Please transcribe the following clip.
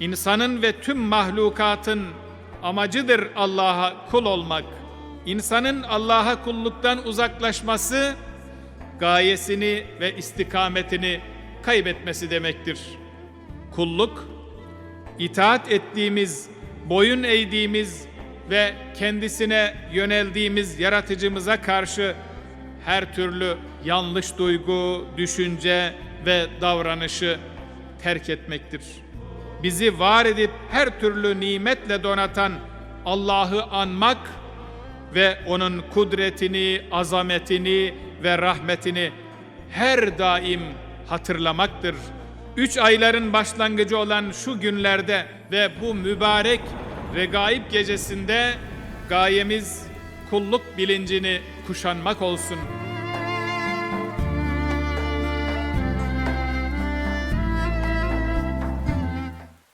İnsanın ve tüm mahlukatın amacıdır Allah'a kul olmak. İnsanın Allah'a kulluktan uzaklaşması gayesini ve istikametini kaybetmesi demektir. Kulluk itaat ettiğimiz, boyun eğdiğimiz ve kendisine yöneldiğimiz yaratıcımıza karşı her türlü yanlış duygu, düşünce ve davranışı terk etmektir. Bizi var edip her türlü nimetle donatan Allah'ı anmak ve onun kudretini, azametini ve rahmetini her daim hatırlamaktır. Üç ayların başlangıcı olan şu günlerde ve bu mübarek regaib gecesinde gayemiz kulluk bilincini kuşanmak olsun.''